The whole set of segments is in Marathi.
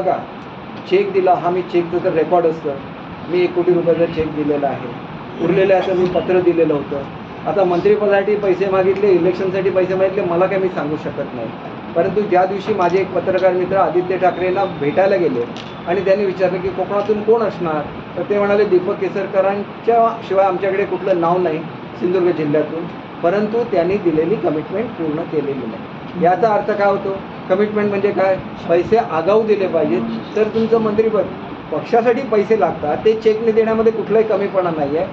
बघा चेक दिला हा मी चेकचं तर रेकॉर्ड असतं. मी एक कोटी रुपयाचा चेक दिलेला आहे. उरलेल्याचं मी पत्र दिलेलं होतं. आता मंत्रिपदासाठी पैसे मागितले इलेक्शनसाठी पैसे मागितले मला काय मी सांगू शकत नाही. परंतु ज्या दिवशी माझे एक पत्रकार मित्र आदित्य ठाकरेंना भेटायला गेले आणि त्यांनी विचारलं की कोकणातून कोण असणार? तर ते म्हणाले दीपक केसरकरांच्या शिवाय आमच्याकडे कुठलं नाव नाही सिंधुदुर्ग जिल्ह्यातून. परंतु त्यांनी दिलेली कमिटमेंट पूर्ण केलेली नाही. याचा अर्थ काय होतो? कमिटमेंट म्हणजे काय? पैसे आगाऊ दिले पाहिजेत. तर तुमचं मंत्रीपद पक्षासाठी पैसे लागतात. ते चेकने देण्यामध्ये कुठलाही कमीपणा नाही आहे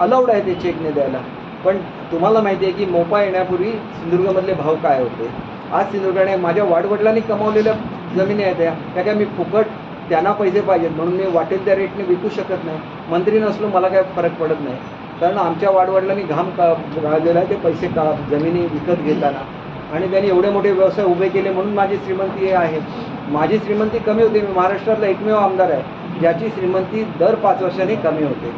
अलाउड आहे ते चेकने द्यायला. पण तुम्हाला माहिती आहे की मोपा येण्यापूर्वी सिंधुदुर्गमधले भाव काय होते? आज सिंधुदुर्गाने माझ्या वाडवडिलांनी कमावलेल्या जमिनी आहेत त्या. त्या काय मी फुकट त्यांना पैसे पाहिजेत म्हणून मी वाटेल त्या रेटने विकू शकत नाही. मंत्री नसलो मला काय फरक पडत नाही. कारण आमच्या वाडवडिलांनी घाम का गाळलेला आहे. ते पैसे का जमिनी विकत घेताना. आणि त्यांनी एवढे मोठे व्यवसाय उभे केले म्हणून माझी श्रीमंती आहे. माझी श्रीमंती कमी होते. मी महाराष्ट्रातला एकमेव आमदार आहे. ज्याची श्रीमंती दर पाच वर्षांनी कमी होते.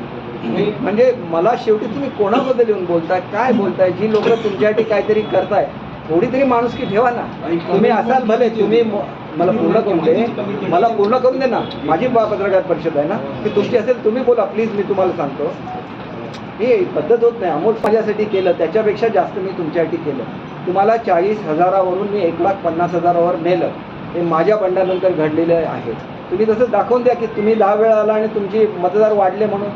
म्हणजे मला शेवटी तुम्ही कोणाबद्दल येऊन बोलताय? काय बोलताय? जी लोक तुमच्यासाठी काहीतरी करताय थोडी तरी माणुसकी ठेवा ना. तुम्ही असाल भले तुम्ही मला पूर्ण करून दे. मला पूर्ण करून दे ना. माझी पत्रकार परिषद आहे ना. की तुमची असेल तुम्ही बोला. प्लीज मी तुम्हाला सांगतो. ही पद्धत होत नाही. अमोल माझ्यासाठी केलं. त्याच्यापेक्षा जास्त मी तुमच्यासाठी केलं. तुम्हाला चाळीस हजारावरून मी एक लाख पन्नास हजारावर नेलं. हे माझ्या बंडानंतर घडलेलं आहे. तुम्ही तसं दाखवून द्या की तुम्ही दहा वेळा आला आणि तुमची मतदार वाढले म्हणून.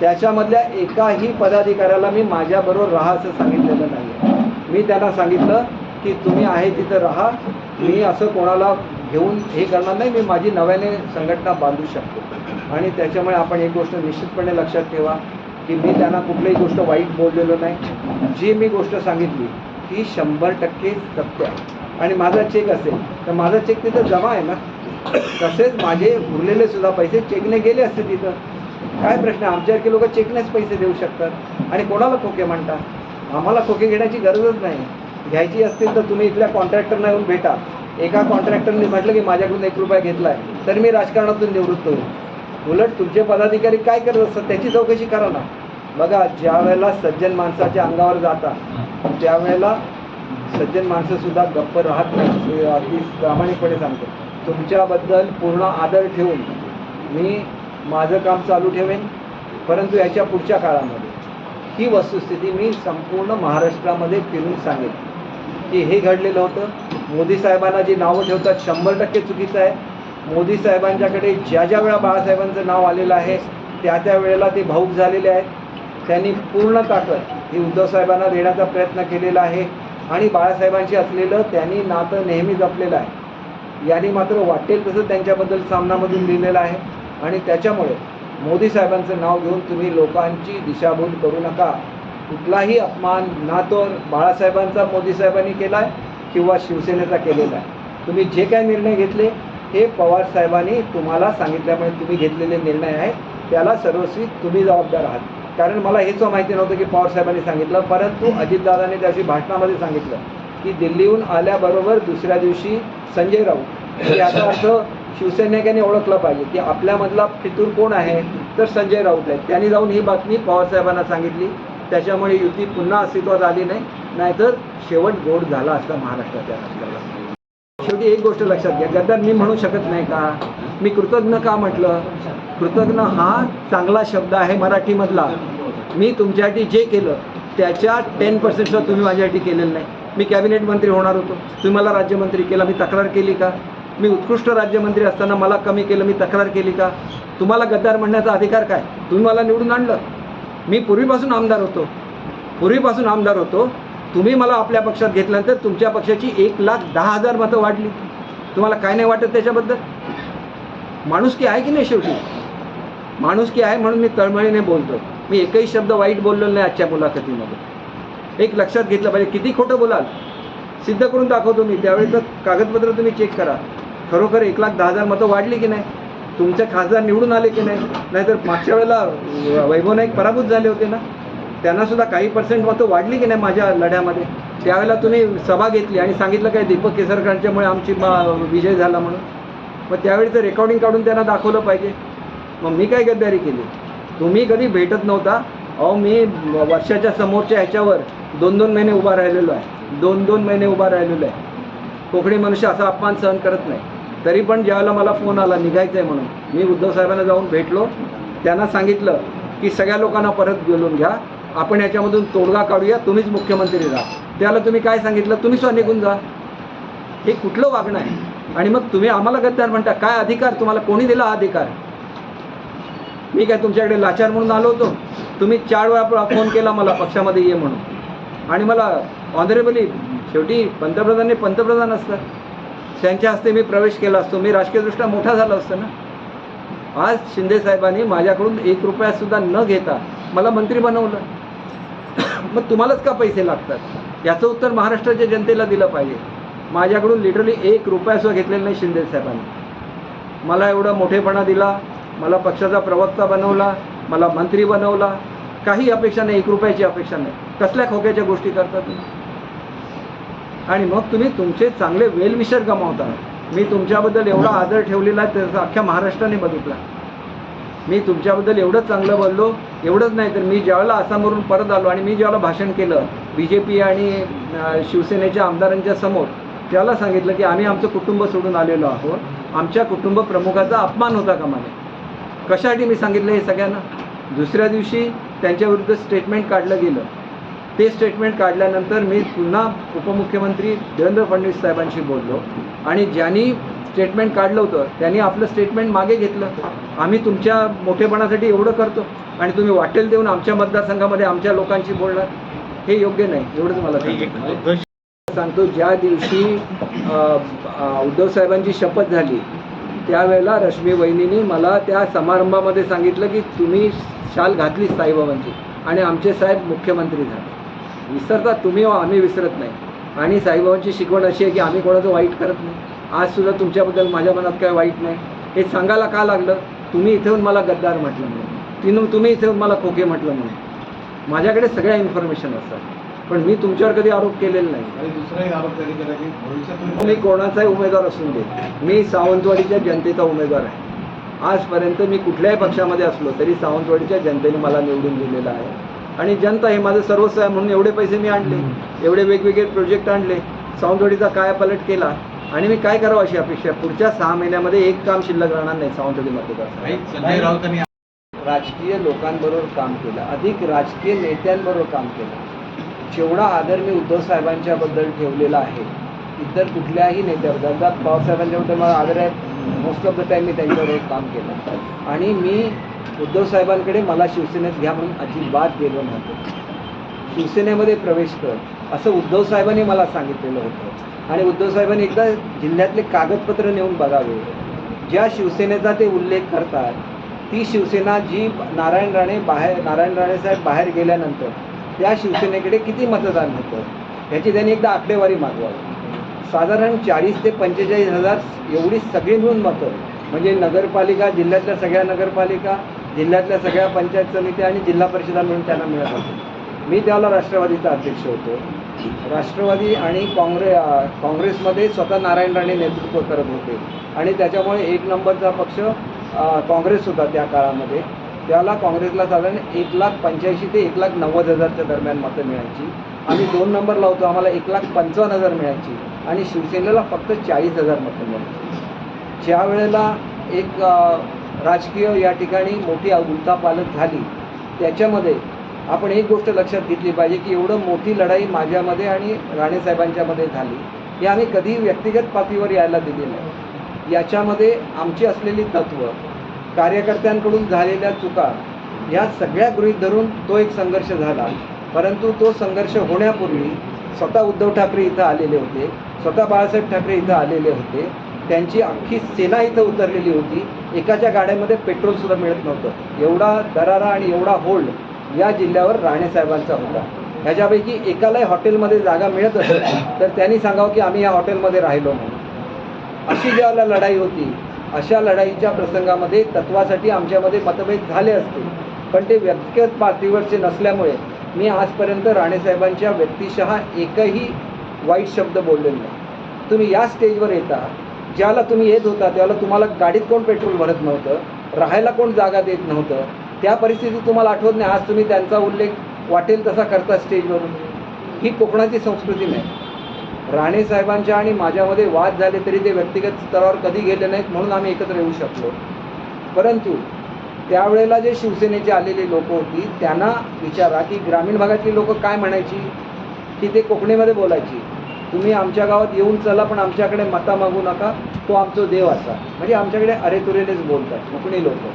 त्याच्यामधल्या एकाही पदाधिकाऱ्याला मी माझ्याबरोबर राहा असं सांगितलेलं नाही मी त्यांना सांगितलं की तुम्ही आहे तिथं राहा. मी असं कोणाला घेऊन हे करणार नाही. मी माझी नव्याने संघटना बांधू शकतो. आणि त्याच्यामुळे आपण एक गोष्ट निश्चितपणे लक्षात ठेवा की मी त्यांना कुठलीही गोष्ट वाईट बोललेलो नाही. जी मी गोष्ट सांगितली ती शंभर टक्के सत्य आहे. आणि माझा चेक असेल तर माझा चेक तिथं जमा आहे ना? तसेच माझे उरलेले सुद्धा पैसे चेकने गेले असते तिथं. काय प्रश्न? आमच्यासारखे लोक चेकनेच पैसे देऊ शकतात. आणि कोणाला खोके म्हणतात? आम्हाला खोके घेण्याची गरजच नाही. घ्यायची असतील तर तुम्ही इथल्या कॉन्ट्रॅक्टरना येऊन भेटा. एका कॉन्ट्रॅक्टरने म्हटलं की माझ्याकडून एक रुपया घेतला आहे तर मी राजकारणातून निवृत्त होईल. उलट तुमचे पदाधिकारी काय करत असतात त्याची चौकशी करा ना. बघा ज्या वेळेला सज्जन माणसाच्या अंगावर पण त्यावेळेला सज्जन माणसंसुद्धा गप्प राहत नाही. अगदी प्रामाणिकपणे सांगतो. तुमच्याबद्दल पूर्ण आदर ठेवून मी माझं काम चालू ठेवेन परंतु याच्या पुढच्या काळामध्ये ही वस्तुस्थिती मी संपूर्ण महाराष्ट्रामध्ये फिरून सांगेन. की हे घडलेलं होतं. मोदी साहेबांना जी नावं ठेवतात शंभर टक्के चुकीचं आहे. मोदी साहेबांच्याकडे ज्या ज्या वेळा बाळासाहेबांचं नाव आलेलं आहे त्या त्या वेळेला ते भाऊक झालेले आहेत. त्यांनी पूर्ण ताकद ही उद्धव साहेबांना देण्याचा प्रयत्न केलेला आहे. आणि बाळासाहेबांशी असलेलं त्यांनी नातं नेहमी जपलेलं आहे. यांनी मात्र वाटेल तसं त्यांच्याबद्दल सामनामधून लिहिलेलं आहे. आणि त्याच्यामुळे मोदी साहेबांचं नाव घेऊन तुम्ही लोकांची दिशाभूल करू नका. कुठलाही अपमान ना तो बाळासाहेबांचा मोदी साहेबांनी केला आहे किंवा शिवसेनेचा केलेला आहे. तुम्ही जे काय निर्णय घेतले हे पवार साहेबांनी तुम्हाला सांगितल्यामुळे तुम्ही घेतलेले निर्णय आहे त्याला सर्वस्वी तुम्ही जबाबदार आहात. कारण मला हेच माहिती नव्हतं की पवार साहेबांनी सांगितलं. परंतु अजितदादाने त्याशी भाषणामध्ये सांगितलं की दिल्लीहून आल्याबरोबर दुसऱ्या दिवशी संजय राऊत. म्हणजे याचा अर्थ शिवसैनिकांनी ओळखलं पाहिजे की आपल्यामधला फितूर कोण आहे? तर संजय राऊत आहे त्यांनी जाऊन ही बातमी पवार साहेबांना सांगितली. त्याच्यामुळे युती पुन्हा अस्तित्वात आली नाही. नाहीतर शेवट गोड झाला असता महाराष्ट्राच्या राजकारणात. शेवटी एक गोष्ट लक्षात घ्या. गद्दार मी म्हणू शकत नाही का? मी कृतज्ञ का म्हटलं? कृतज्ञ हा चांगला शब्द आहे मराठीमधला. मी तुमच्यासाठी जे केलं त्याच्या टेन पर्सेंटचं तुम्ही माझ्यासाठी केलेलं नाही. मी कॅबिनेट मंत्री होणार होतो. तुम्ही मला राज्यमंत्री केला. मी तक्रार केली का? मी उत्कृष्ट राज्यमंत्री असताना मला कमी केलं. मी तक्रार केली का? तुम्हाला गद्दार म्हणण्याचा अधिकार काय? तुम्ही मला निवडून आणलं. मी पूर्वीपासून आमदार होतो. पूर्वीपासून आमदार होतो. तुम्ही मला आपल्या पक्षात घेतल्यानंतर तुमच्या पक्षाची एक लाख दहा हजार मतं वाढली. तुम्हाला काय नाही वाटत त्याच्याबद्दल? माणुसकी आहे की नाही शेवटी? माणुसकी आहे म्हणून मी तळमळीने बोलतो मी एकही शब्द वाईट बोललेलो नाही आजच्या मुलाखतीमध्ये. एक लक्षात घेतलं पाहिजे किती खोटं बोलाल? सिद्ध करून दाखवतो मी त्यावेळेचं कागदपत्र तुम्ही चेक करा. खरोखर एक लाख दहा हजार मतं वाढली की नाही? तुमचे खासदार निवडून आले की नाही? नाहीतर मागच्या वेळेला वैभव नाईक पराभूत झाले होते ना? त्यांनासुद्धा काही पर्सेंट मतं वाढली की नाही माझ्या लढ्यामध्ये? त्यावेळेला तुम्ही सभा घेतली आणि सांगितलं काय दीपक केसरकरांच्यामुळे आमची म- विजय झाला म्हणून? मग त्यावेळीचं रेकॉर्डिंग काढून त्यांना दाखवलं पाहिजे. मग मी काय गद्दारी केली? तुम्ही कधी भेटत नव्हता? अहो मी वर्षाच्या समोरच्या ह्याच्यावर दोन दोन महिने उभा राहिलेलो आहे. दोन दोन महिने उभा राहिलेलो आहे. कोकणी मनुष्य असा अपमान सहन करत नाही. तरी पण ज्यावेळेला मला फोन आला निघायचं आहे म्हणून. मी उद्धव साहेबांना जाऊन भेटलो. त्यांना सांगितलं की सगळ्या लोकांना परत बोलून घ्या. आपण याच्यामधून तोडगा काढूया. तुम्हीच मुख्यमंत्री राहा. त्याला तुम्ही काय सांगितलं? तुम्ही स्वतः निघून जा. हे कुठलं वागणं आहे? आणि मग तुम्ही आम्हाला गद्दार म्हणता काय अधिकार? तुम्हाला कोणी दिला हा अधिकार? मी काय तुमच्याकडे लाचार म्हणून आलो होतो? तुम्ही चार वेळा फोन केला मला पक्षामध्ये ये म्हणून. आणि मला ऑनरेबली शेवटी पंतप्रधान हे पंतप्रधान असतात त्यांच्या हस्ते मी प्रवेश केला असतो. मी राजकीयदृष्ट्या मोठा झालो असतो ना. आज शिंदे साहेबांनी माझ्याकडून एक रुपयासुद्धा न घेता मला मंत्री बनवलं. मग तुम्हालाच का पैसे लागतात? याचं उत्तर महाराष्ट्राच्या जनतेला दिलं पाहिजे. माझ्याकडून लिटरली एक रुपयासुद्धा घेतलेला नाही शिंदे साहेबांनी. मला एवढा मोठेपणा दिला. मला पक्षाचा प्रवक्ता बनवला मला मंत्री बनवला. काही अपेक्षा नाही एक रुपयाची अपेक्षा नाही. कसल्या खोक्याच्या गोष्टी करता तुम्ही? आणि मग तुम्ही तुमचे चांगले वेलविशर गमावता. मी तुमच्याबद्दल एवढा आदर ठेवलेला आहे त्याचा अख्ख्या महाराष्ट्राने बघितला. मी तुमच्याबद्दल एवढंच चांगलं बोललो एवढंच नाही तर मी ज्यावेळेला आसामवरून परत आलो आणि मी ज्यावेळेला भाषण केलं बी जे पी आणि शिवसेनेच्या आमदारांच्या समोर त्याला सांगितलं की आम्ही आमचं कुटुंब सोडून आलेलो आहोत. आमच्या कुटुंब प्रमुखाचा अपमान होता का कशासाठी मी सांगितलं हे सगळ्यांना? दुसऱ्या दिवशी त्यांच्याविरुद्ध स्टेटमेंट काढलं गेलं. ते स्टेटमेंट काढल्यानंतर मी पुन्हा उपमुख्यमंत्री देवेंद्र फडणवीस साहेबांशी बोललो. आणि ज्यांनी स्टेटमेंट काढलं होतं त्यांनी आपलं स्टेटमेंट मागे घेतलं. आम्ही तुमच्या मोठेपणासाठी एवढं करतो आणि तुम्ही वाटेल देऊन आमच्या मतदारसंघामध्ये आमच्या लोकांशी बोलणार. हे योग्य नाही एवढंच मला. सांगतो ज्या दिवशी उद्धव साहेबांची शपथ झाली त्यावेळेला रश्मी वहिनीने मला त्या समारंभामध्ये सांगितलं की तुम्ही शाल घातली साईबाबांची आणि आमचे साहेब मुख्यमंत्री झाले. विसरता तुम्ही हो, आम्ही विसरत नाही. आणि साईबाबांची शिकवण अशी आहे की आम्ही कोणाचं वाईट करत नाही. आजसुद्धा तुमच्याबद्दल माझ्या मनात काय वाईट नाही. हे सांगायला का लागलं? तुम्ही इथे येऊन मला गद्दार म्हटलं म्हणून. तिनं तुम्ही इथे येऊन मला खोके म्हटलं म्हणून. माझ्याकडे सगळ्या इन्फॉर्मेशन असतात. पण मी तुमच्यावर कधी आरोप केलेला नाही. दुसराही आरोप त्यांनी केला की भविष्यात मी कोणाचाही उमेदवार असून दे. मी सावंतवाडीच्या जनतेचा उमेदवार आहे. आजपर्यंत मी कुठल्याही पक्षामध्ये असलो तरी सावंतवाडीच्या जनतेने मला निवडून दिलेलं आहे. आणि जनता हे माझं सर्वस्व आहे म्हणून एवढे पैसे मी आणले. एवढे वेगवेगळे प्रोजेक्ट आणले. सावंतवाडीचा कायापालट केला? आणि मी काय करावं अशी अपेक्षा? आहे? पुढच्या सहा महिन्यामध्ये एक काम शिल्लक राहणार नाही सावंतवाडी मतदार काही संजय राऊतांनी राजकीय लोकांबरोबर काम केलं. अधिक राजकीय नेत्यांबरोबर काम केलं. जेवढा आदर मी उद्धव साहेबांच्याबद्दल ठेवलेला आहे इतर कुठल्याही नेत्याबद्दल आता पवारसाहेबांच्याबद्दल मला आदर आहे. मोस्ट ऑफ द टाईम मी त्यांच्याबरोबर काम केलं. आणि मी उद्धव साहेबांकडे मला शिवसेनेत घ्या म्हणून अजिबात गेलो नव्हतो. शिवसेनेमध्ये प्रवेश कर असं उद्धव साहेबांनी मला सांगितलेलं होतं. आणि उद्धव साहेबांनी एकदा जिल्ह्यातले कागदपत्र नेऊन बघावे. ज्या शिवसेनेचा ते उल्लेख करतात ती शिवसेना जी नारायण राणे बाहेर नारायण राणे साहेब बाहेर गेल्यानंतर त्या शिवसेनेकडे किती मतदान होतं? याची त्यांनी एकदा आकडेवारी मागवावी. साधारण चाळीस ते पंचेचाळीस हजार एवढी सगळी मिळून मतं. म्हणजे नगरपालिका जिल्ह्यातल्या सगळ्या नगरपालिका जिल्ह्यातल्या सगळ्या पंचायत समित्या आणि जिल्हा परिषदा मिळून त्यांना मिळत होते मी त्याला राष्ट्रवादीचा अध्यक्ष होतो. राष्ट्रवादी आणि काँग्रे काँग्रेसमध्ये स्वतः नारायण राणे नेतृत्व करत होते. आणि त्याच्यामुळे एक नंबरचा पक्ष काँग्रेस होता त्या काळामध्ये. त्याला काँग्रेसला साधारण एक लाख पंच्याऐंशी ते एक लाख नव्वद हजारच्या दरम्यान मतं मिळायची. आम्ही दोन नंबर लावतो आम्हाला एक लाख पंचावन्न हजार मिळायची. आणि शिवसेनेला फक्त चाळीस हजार मतं मिळायची. ज्या वेळेला एक राजकीय या ठिकाणी मोठी उलथापालट झाली त्याच्यामध्ये आपण एक गोष्ट लक्षात घेतली पाहिजे की एवढं मोठी लढाई माझ्यामध्ये आणि राणेसाहेबांच्यामध्ये झाली. हे आम्ही कधी व्यक्तिगत पातळीवर यायला दिली नाही. याच्यामध्ये आमची असलेली तत्त्व कार्यकर्त्यांकडून झालेल्या चुका या सगळ्या गृहीत धरून तो एक संघर्ष झाला. परंतु तो संघर्ष होण्यापूर्वी स्वतः उद्धव ठाकरे इथं आलेले होते स्वतः बाळासाहेब ठाकरे इथं आलेले होते. त्यांची अख्खी सेना इथं उतरलेली होती. एकाच्या गाड्यामध्ये पेट्रोलसुद्धा मिळत नव्हतं. एवढा दरारा आणि एवढा होल्ड या जिल्ह्यावर राणेसाहेबांचा होता. ह्याच्यापैकी एकालाही हॉटेलमध्ये जागा मिळत असेल तर त्यांनी सांगावं की आम्ही या हॉटेलमध्ये राहिलो म्हणून. अशी ज्यावेळेला लढाई होती अशा लढाईच्या प्रसंगामध्ये तत्वासाठी आमच्यामध्ये मतभेद झाले असते पण ते व्यक्तिगत पातळीवरचे नसल्यामुळे मी आजपर्यंत राणेसाहेबांच्या व्यक्तिशः एकही वाईट शब्द बोललेलो नाही. तुम्ही या स्टेजवर येता ज्याला तुम्ही येत होता त्याला तुम्हाला गाडीत कोण पेट्रोल भरत नव्हतं राहायला कोण जागा देत नव्हतं त्या परिस्थितीत तुम्हाला आठवत नाही आज तुम्ही त्यांचा उल्लेख वाटेल तसा करता स्टेजवरून. ही कोकणाची संस्कृती नाही. राणे साहेबांच्या आणि माझ्यामध्ये वाद झाले तरी ते व्यक्तिगत स्तरावर कधी गेले नाहीत म्हणून आम्ही एकत्र येऊ शकलो. परंतु त्यावेळेला जे शिवसेनेचे आलेली लोक होती त्यांना विचारा की ग्रामीण भागातली लोक काय म्हणायची? की ते कोकणीमध्ये बोलायची. तुम्ही आमच्या गावात येऊन चला पण आमच्याकडे मता मागू नका. तो आमचा देव असा. म्हणजे आमच्याकडे अरेतुरेनेच बोलतात कोकणी लोक.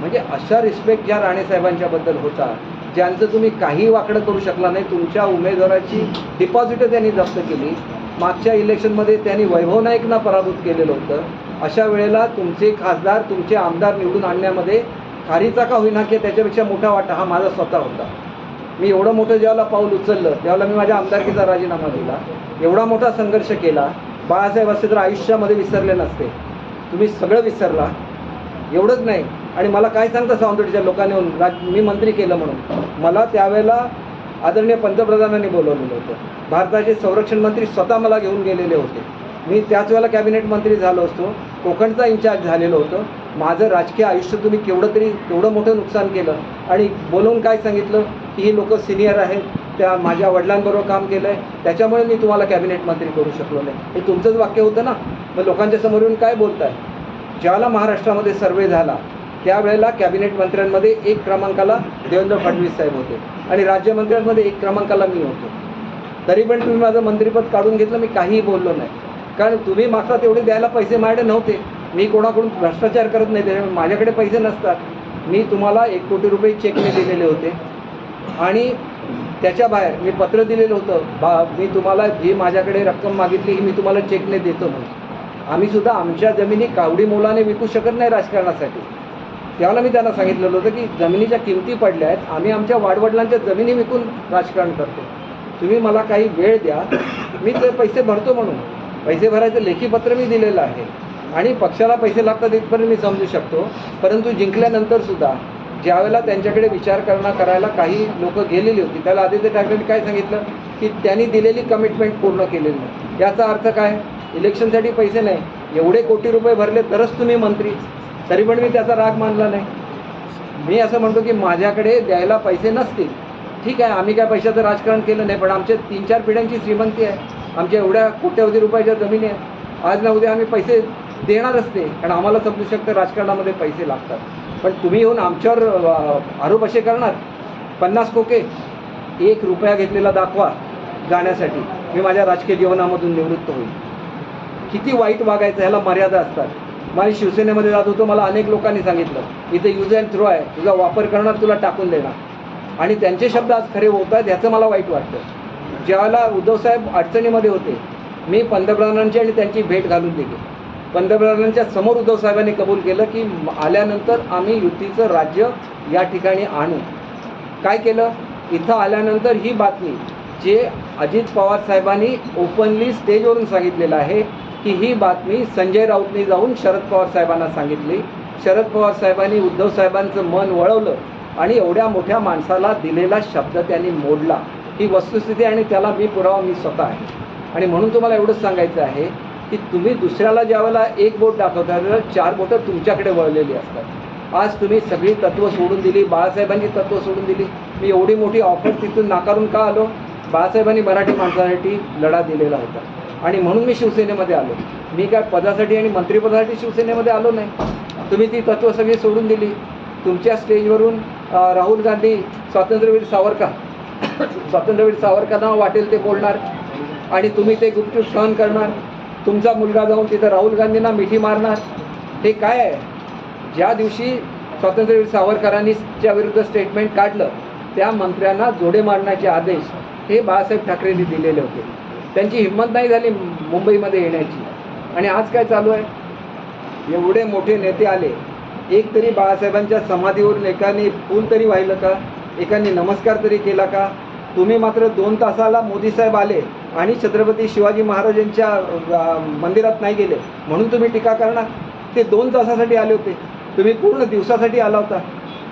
म्हणजे अशा रिस्पेक्ट ज्या राणेसाहेबांच्याबद्दल होता ज्यांचं तुम्ही काही वाकडं करू शकला नाही तुमच्या उमेदवाराची डिपॉझिटं त्यांनी जप्त केली. मागच्या इलेक्शनमध्ये त्यांनी वैभव नाईकना पराभूत केलेलं होतं. अशा वेळेला तुमचे खासदार तुमचे आमदार निवडून आणण्यामध्ये खारीचा का होईना की त्याच्यापेक्षा मोठा वाटा हा माझा स्वतः होता. मी एवढं मोठं ज्यावेळेला पाऊल उचललं त्यावेळेला मी माझ्या आमदारकीचा राजीनामा दिला. एवढा मोठा संघर्ष केला. बाळासाहेब असते तर आयुष्यामध्ये विसरले नसते. तुम्ही सगळं विसरला. एवढंच नाही. आणि मला काय सांगता सावंतवाडीच्या लोकांनी येऊन राज मी मंत्री केलं म्हणून. मला त्यावेळेला आदरणीय पंतप्रधानांनी बोलवलेलं होतं. भारताचे संरक्षण मंत्री स्वतः मला घेऊन गेलेले होते. मी त्याच वेळेला कॅबिनेट मंत्री झालो असतो. कोकणचा इन्चार्ज झालेलो होतो. माझं राजकीय आयुष्य तुम्ही केवढं तरी केवढं मोठं नुकसान केलं. आणि बोलवून काय सांगितलं? की ही लोकं सिनियर आहेत. त्या माझ्या वडिलांबरोबर काम केलं आहे त्याच्यामुळे मी तुम्हाला कॅबिनेट मंत्री करू शकलो नाही. हे तुमचंच वाक्य होतं ना? मग लोकांच्या समोर येऊन काय बोलताय? ज्याला महाराष्ट्रामध्ये सर्वे झाला त्यावेळेला कॅबिनेट मंत्र्यांमध्ये एक क्रमांकाला देवेंद्र फडणवीस साहेब होते आणि राज्यमंत्र्यांमध्ये एक क्रमांकाला मी होतो. तरी पण तुम्ही माझं मंत्रिपद काढून घेतलं मी काहीही बोललो नाही. कारण तुम्ही मागता तेवढे द्यायला पैसे माझ्याकडे नव्हते. मी कोणाकडून भ्रष्टाचार करत नाही त्याच्यामुळे माझ्याकडे पैसे नसतात. मी तुम्हाला एक कोटी रुपये चेकने दिलेले होते. आणि त्याच्या बाहेर मी पत्र दिलेलं होतं बा मी तुम्हाला जी माझ्याकडे रक्कम मागितली ही मी तुम्हाला चेकने देतो म्हणून. आम्हीसुद्धा आमच्या जमिनी कावडी मोलाने विकू शकत नाही राजकारणासाठी. त्यावेळेला मी त्यांना सांगितलेलं होतं की जमिनीच्या किमती पडल्या आहेत आम्ही आमच्या वाडवडिलांच्या जमिनी विकून राजकारण करतो. तुम्ही मला काही वेळ द्या मी ते पैसे भरतो म्हणून. पैसे भरायचं लेखीपत्र मी दिलेलं आहे. आणि पक्षाला पैसे लागतात इथपर्यंत मी समजू शकतो. परंतु जिंकल्यानंतरसुद्धा ज्यावेळेला त्यांच्याकडे विचार करणं करायला काही लोक गेलेली होती त्याला आदित्य ठाकरेंनी काय सांगितलं? की त्यांनी दिलेली कमिटमेंट पूर्ण केलेली नाही. याचा अर्थ काय? इलेक्शनसाठी पैसे नाही. एवढे कोटी रुपये भरले तरच तुम्ही मंत्री. तरी पण मी त्याचा राग मानला नाही. मी असं म्हणतो की माझ्याकडे द्यायला पैसे नसतील. ठीक आहे आम्ही काय पैशाचं राजकारण केलं नाही पण आमच्या तीन चार पिढ्यांची श्रीमंती आहे. आमच्या एवढ्या कोट्यावधी रुपयाच्या जमिनी आहे. आज ना उद्या आम्ही पैसे देणारच ते कारण आम्हाला समजू शकतं राजकारणामध्ये पैसे लागतात. पण तुम्ही येऊन आमच्यावर आरोप असे करणार? पन्नास कोके एक रुपया घेतलेला दाखवा जाण्यासाठी. मी माझ्या राजकीय जीवनामधून निवृत्त होईल. किती वाईट वागायचं ह्याला मर्यादा असतात. माझी शिवसेनेमध्ये जात होतो मला अनेक लोकांनी सांगितलं इथे यूज अँड थ्रो आहे तुझा वापर करणार तुला टाकून देणार. आणि त्यांचे शब्द आज खरे होत आहेत ह्याचं मला वाईट वाटतं. ज्यावेळेला उद्धवसाहेब अडचणीमध्ये होते मी पंतप्रधानांची आणि त्यांची भेट घालून दिली. पंतप्रधानांच्या समोर उद्धव साहेबांनी कबूल केलं की आल्यानंतर आम्ही युतीचं राज्य या ठिकाणी आणू. काय केलं? इथं आल्यानंतर ही बातमी जे अजित पवार साहेबांनी ओपनली स्टेजवरून सांगितलेलं आहे की ही बातमी संजय राऊतने जाऊन शरद पवार साहेबांना सांगितली. शरद पवार साहेबांनी उद्धव साहेबांचं मन वळवलं आणि एवढ्या मोठ्या माणसाला दिलेला शब्द त्यांनी मोडला. ही वस्तुस्थिती आणि त्याला मी पुरावा मी स्वतः आहे. आणि म्हणून तुम्हाला एवढंच सांगायचं आहे की तुम्ही दुसऱ्याला ज्यावेळेला एक बोट दाखवता त्यावेळेला चार बोटं तुमच्याकडे वळलेली असतात. आज तुम्ही सगळी तत्त्व सोडून दिली बाळासाहेबांची तत्त्व सोडून दिली. मी एवढी मोठी ऑफर तिथून नाकारून का आलो? बाळासाहेबांनी मराठी माणसासाठी लढा दिलेला होता. आणि म्हणून मी शिवसेनेमध्ये आलो. मी काय पदासाठी आणि मंत्रिपदासाठी शिवसेनेमध्ये आलो नाही. तुम्ही ती तत्त्व सगळी सोडून दिली. तुमच्या स्टेजवरून राहुल गांधी स्वातंत्र्यवीर सावरकर स्वातंत्र्यवीर सावरकरांना वाटेल ते बोलणार. आणि तुम्ही ते गुपचूप सहन करणार. तुमचा मुलगा जाऊन तिथं राहुल गांधींना मिठी मारणार. हे काय आहे? ज्या दिवशी स्वातंत्र्यवीर सावरकरांनीच्या विरुद्ध स्टेटमेंट काढलं त्या मंत्र्यांना जोडे मारण्याचे आदेश हे बाळासाहेब ठाकरेंनी दिलेले होते. त्यांची हिंमत नाही झाली मुंबईमध्ये येण्याची. आणि आज काय चालू आहे? एवढे मोठे नेते आले. एक तरी बाळासाहेबांच्या समाधीवरून एकाने फूल तरी वाहिलं का? एकाने नमस्कार तरी केला का? तुम्ही मात्र दोन तासाला मोदी साहेब आले आणि छत्रपती शिवाजी महाराजांच्या मंदिरात नाही गेले. म्हणून तुम्ही टीका करणार? ते दोन तासासाठी आले होते. तुम्ही पूर्ण दिवसासाठी आला होता.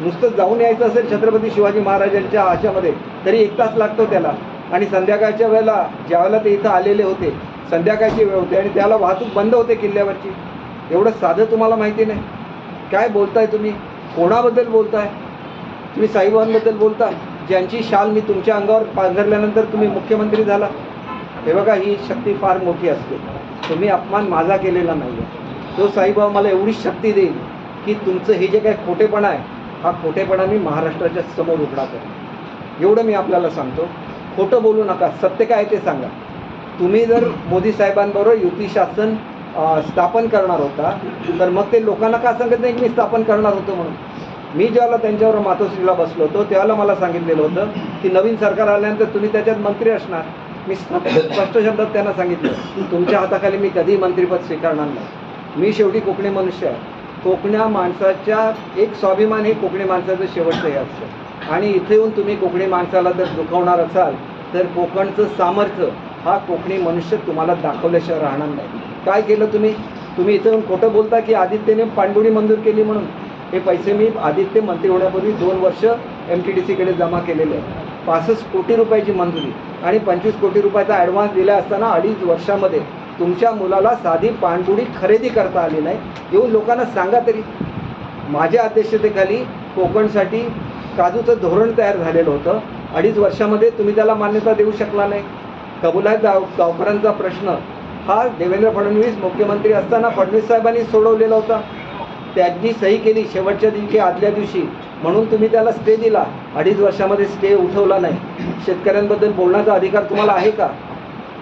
नुसतं जाऊन यायचं असेल छत्रपती शिवाजी महाराजांच्या आशामध्ये तरी एक तास लागतो त्याला. आणि संध्याकाळच्या वेळेला ज्यावेळेला ते इथं आलेले होते संध्याकाळची वेळ होते आणि त्याला वाहतूक बंद होते किल्ल्यावरची. एवढं साधं तुम्हाला माहिती नाही. काय बोलताय तुम्ही? कोणाबद्दल बोलताय? तुम्ही साईबाबांबद्दल बोलता ज्यांची शाल मी तुमच्या अंगावर पांघरल्यानंतर तुम्ही मुख्यमंत्री झाला. हे बघा ही शक्ती फार मोठी असते. तुम्ही अपमान माझा केलेला नाही आहे तो साईबाबा मला एवढी शक्ती देईल की तुमचं हे जे काही खोटेपणा आहे हा खोटेपणा मी महाराष्ट्राच्या समोर उघडा करेन. एवढं मी आपल्याला सांगतो. खोटं बोलू नका. सत्य काय आहे ते सांगा. तुम्ही जर मोदी साहेबांबरोबर युती शासन स्थापन करणार होता तर मग ते लोकांना का सांगत नाही की मी स्थापन करणार होतो म्हणून? मी ज्यावेळेला त्यांच्यावर मातोश्रीला बसलो होतो त्यावेळेला मला सांगितलेलं होतं की नवीन सरकार आल्यानंतर तुम्ही त्याच्यात मंत्री असणार. मी स्पष्ट शब्दात त्यांना सांगितलं तुमच्या हाताखाली मी कधीही मंत्रिपद स्वीकारणार नाही. मी शेवटी कोकणी मनुष्य आहे. कोकण्या माणसाच्या एक स्वाभिमान हे कोकणी माणसाचं शेवटचं हे असतं. आणि इथे येऊन तुम्ही कोकणी माणसाला जर दुखवणार असाल तर कोकणचं सामर्थ्य हा कोकणी मनुष्य तुम्हाला दाखवल्याशिवाय राहणार नाही. काय केलं तुम्ही? तुम्ही इथं येऊन खोटं बोलता की आदित्यने पांडुडी मंजूर केली म्हणून? हे पैसे मी आदित्य मंत्री होण्यापूर्वी दोन वर्ष एम टी डी सीकडे जमा केलेले आहे पासष्ट कोटी रुपयाची मंजुरी आणि पंचवीस कोटी रुपयाचा ॲडव्हान्स दिला असताना अडीच वर्षामध्ये तुमच्या मुलाला साधी पाणबुडी खरेदी करता आली नाही. येऊन लोकांना सांगा तरी. माझ्या अध्यक्षतेखाली कोकणसाठी काजूचं धोरण तयार झालेलं होतं. अडीच वर्षामध्ये तुम्ही त्याला मान्यता देऊ शकला नाही. कबुलात गाव गावकऱ्यांचा प्रश्न. हा देवेंद्र फडणवीस मुख्यमंत्री असताना फडणवीस साहेबांनी सोडवलेला होता. त्यांनी सही केली शेवटच्या दिवशी आदल्या दिवशी. म्हणून तुम्ही त्याला स्टे दिला. अडीच वर्षामध्ये स्टे उठवला नाही. शेतकऱ्यांबद्दल बोलण्याचा अधिकार तुम्हाला आहे का?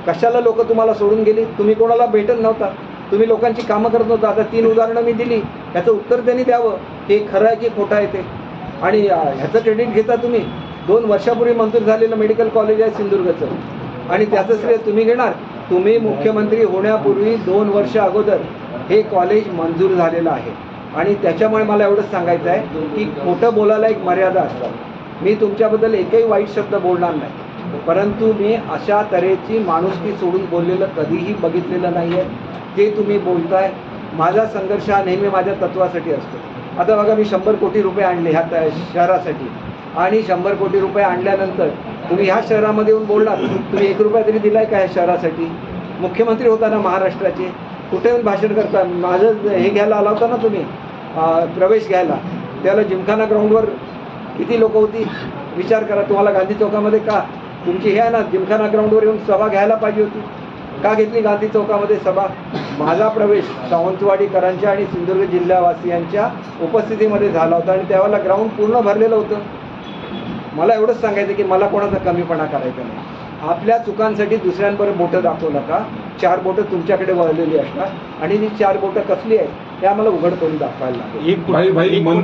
कशाला लोक तुम्हाला सोडून गेली? तुम्ही कोणाला भेटत नव्हता. तुम्ही लोकांची कामं करत नव्हता. आता तीन उदाहरणं मी दिली. ह्याचं उत्तर त्यांनी द्यावं. हे खरं आहे की खोटं आहे ते? आणि ह्याचं क्रेडिट घेता तुम्ही. दोन वर्षापूर्वी मंजूर झालेलं मेडिकल कॉलेज आहे सिंधुदुर्गचं. आणि त्याचं श्रेय तुम्ही घेणार. तुम्ही मुख्यमंत्री होण्यापूर्वी दोन वर्ष अगोदर हे कॉलेज मंजूर झालेलं आहे. आणि त्याच्यामुळे मला एवढंच सांगायचं आहे की खोटं बोलायला एक मर्यादा असतात. मी तुमच्याबद्दल एकही वाईट शब्द बोलणार नाही. परंतु मी अशा तऱ्हेची माणुसकी सोडून बोललेलं कधीही बघितलेलं नाही आहे ते तुम्ही बोलताय माझा संघर्ष हा नेहमी माझ्या तत्वासाठी असतो. आता बघा मी शंभर कोटी रुपये आणले ह्या शहरासाठी. आणि शंभर कोटी रुपये आणल्यानंतर तुम्ही ह्या शहरामध्ये येऊन बोललात तुम्ही एक रुपया तरी दिलाय का ह्या शहरासाठी? मुख्यमंत्री होता ना महाराष्ट्राचे. कुठे येऊन भाषण करता? माझं हे घ्यायला आला होता ना तुम्ही प्रवेश घ्यायला. त्याला जिमखाना ग्राउंडवर किती लोक होती? विचार करा तुम्हाला गांधी चौकामध्ये का? तुमची हे आहे ना जिमखाना ग्राउंडवर येऊन सभा घ्यायला पाहिजे होती. का घेतली गांधी चौकामध्ये सभा. माझा प्रवेश सावंतवाडीकरांच्या आणि सिंधुदुर्ग जिल्हावासियांच्या उपस्थितीमध्ये झाला होता आणि त्यावेळेला ग्राउंड पूर्ण भरलेलं होतं. मला एवढंच सांगायचं की मला कोणाचा कमीपणा करायचा नाही. आपल्या चुकांसाठी दुसऱ्यांबरोबर बोटं दाखवू नका. चार बोटं तुमच्याकडे वळलेली असतात आणि ती चार बोटं कसली आहेत हे आम्हाला उघड करून दाखवायला लागेल. एक भाई भाई मन